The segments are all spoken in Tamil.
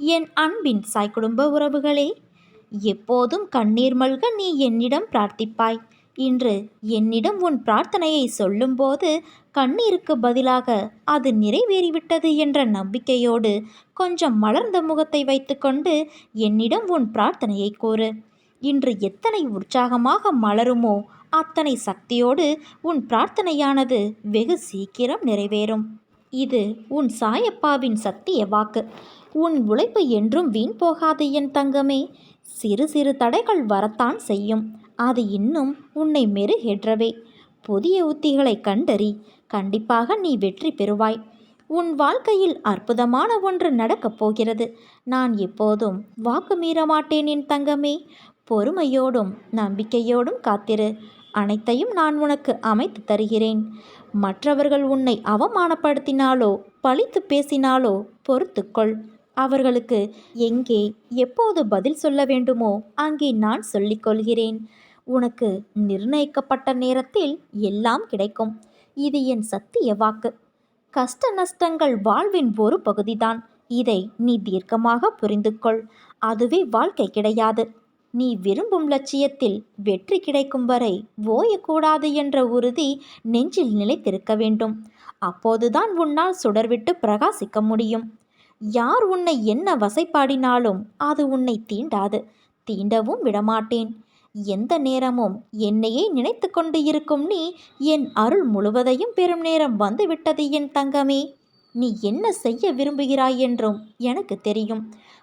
என் அன்பின் சாய் குடும்ப உறவுகளே எப்போதும் கண்ணீர் மல்க நீ என்னிடம் பிரார்த்திப்பாய். இன்று என்னிடம் உன் பிரார்த்தனையை சொல்லும்போது கண்ணீருக்கு பதிலாக அது நிறைவேறிவிட்டது என்ற நம்பிக்கையோடு கொஞ்சம் மலர்ந்த முகத்தை வைத்துக்கொண்டு என்னிடம் உன் பிரார்த்தனையை கூறு. இன்று எத்தனை உற்சாகமாக மலருமோ அத்தனை சக்தியோடு உன் பிரார்த்தனையானது வெகு சீக்கிரம் நிறைவேறும். இது உன் சாயப்பாவின் சத்திய வாக்கு. உன் உழைப்பு என்றும் வீண் போகாது என் தங்கமே. சிறு சிறு தடைகள் வரத்தான் செய்யும். அது இன்னும் உன்னை மெருகேற்றவே. புதிய உத்திகளை கண்டறி கண்டிப்பாக நீ வெற்றி பெறுவாய். உன் வாழ்க்கையில் அற்புதமான ஒன்று நடக்கப் போகிறது. நான் எப்போதும் வாக்கு மீற மாட்டேன் என் தங்கமே. பொறுமையோடும் நம்பிக்கையோடும் காத்திரு. அனைத்தையும் நான் உனக்கு அமைத்து தருகிறேன். மற்றவர்கள் உன்னை அவமானப்படுத்தினாலோ பழித்து பேசினாலோ பொறுத்துக்கொள். அவர்களுக்கு எங்கே எப்போது பதில் சொல்ல வேண்டுமோ அங்கே நான் சொல்லிக்கொள்கிறேன் உனக்கு நிர்ணயிக்கப்பட்ட நேரத்தில் எல்லாம் கிடைக்கும். இது என் சத்திய வாக்கு. கஷ்ட நஷ்டங்கள் வாழ்வின் ஒரு பகுதிதான். இதை நீ தீர்க்கமாக புரிந்து கொள் அதுவே வாழ்க்கை கிடையாது. நீ விரும்பும் லட்சியத்தில் வெற்றி கிடைக்கும் வரை ஓயக்கூடாது என்ற உறுதி நெஞ்சில் நிலைத்திருக்க வேண்டும். அப்போதுதான் உன்னால் சுடர்விட்டு பிரகாசிக்க முடியும். யார் உன்னை என்ன வசைப்பாடினாலும் அது உன்னை தீண்டாது. தீண்டவும் விடமாட்டேன். எந்த நேரமும் என்னையே நினைத்து கொண்டு இருக்கும் நீ என் அருள் முழுவதையும் பெறும் நேரம் வந்துவிட்டது என் தங்கமே. நீ என்ன செய்ய விரும்புகிறாய் என்றும் எனக்கு தெரியும்.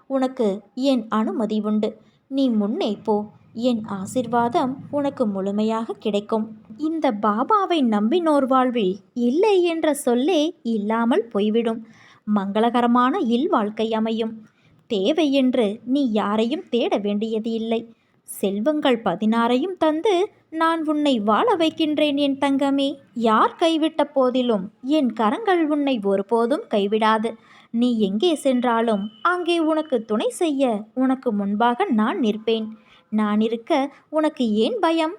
உனக்கு என் அனுமதி உண்டு. நீ முன்னே போ. என் ஆசிர்வாதம் உனக்கு முழுமையாக கிடைக்கும். இந்த பாபாவை நம்பினோர் வாழ்வில் இல்லை என்ற சொல்லே இல்லாமல் போய்விடும். மங்களகரமான இல்வாழ்க்கை அமையும். தேவை என்று நீ யாரையும் தேட வேண்டியது இல்லை. செல்வங்கள் பதினாறையும் தந்து நான் உன்னை வாழ வைக்கின்றேன் என் தங்கமே. யார் கைவிட்ட போதிலும் என் கரங்கள் உன்னை ஒருபோதும் கைவிடாது. நீ எங்கே சென்றாலும் அங்கே உனக்கு துணை செய்ய உனக்கு முன்பாக நான் நிற்பேன். நான் இருக்க உனக்கு ஏன் பயம்?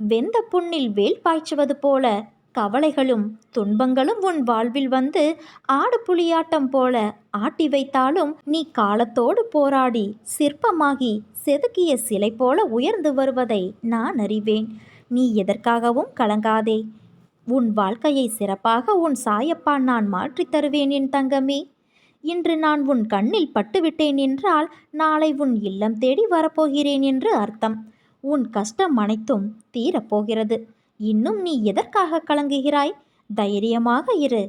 வெந்த புண்ணில் வேல் பாய்ச்சுவது போல கவலைகளும் துன்பங்களும் உன் வாழ்வில் வந்து ஆடு புலியாட்டம் போல ஆட்டி வைத்தாலும் நீ காலத்தோடு போராடி சிற்பமாகி செதுக்கிய சிலை போல உயர்ந்து வருவதை நான் அறிவேன். நீ எதற்காகவும் கலங்காதே. உன் வாழ்க்கையை சிறப்பாக உன் சாயப்பா நான் மாற்றித் தருவேன் என் தங்கமே. இன்று நான் உன் கண்ணில் பட்டுவிட்டேன் என்றால் நாளை உன் இல்லம் தேடி வரப்போகிறேன் என்று அர்த்தம். உன் கஷ்டம் அனைத்தும் தீரப்போகிறது. இன்னும் நீ எதற்காக கலங்குகிறாய்? தைரியமாக இரு.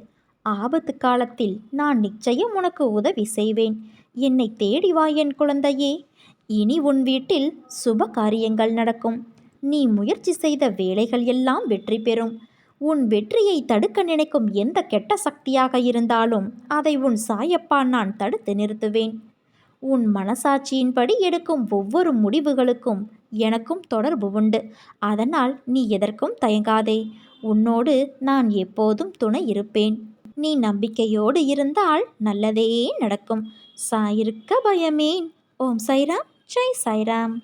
ஆபத்து காலத்தில் நான் நிச்சயம் உனக்கு உதவி செய்வேன். என்னை தேடி வா என் குழந்தையே. இனி உன் வீட்டில் சுப காரியங்கள் நடக்கும். நீ முயற்சி செய்த வேலைகள் எல்லாம் வெற்றி பெறும். உன் வெற்றியை தடுக்க நினைக்கும் எந்த கெட்ட சக்தியாக இருந்தாலும் அதை உன் சாயப்பா நான் தடுத்து நிறுத்துவேன். உன் மனசாட்சியின்படி எடுக்கும் ஒவ்வொரு முடிவுகளுக்கும் எனக்கும் தொடர்பு உண்டு. அதனால் நீ எதற்கும் தயங்காதே. உன்னோடு நான் எப்போதும் துணை இருப்பேன். நீ நம்பிக்கையோடு இருந்தால் நல்லதே நடக்கும். சாயிருக்க பயமேன். ஓம் சைராம் ஜெய் சாய்ராம்.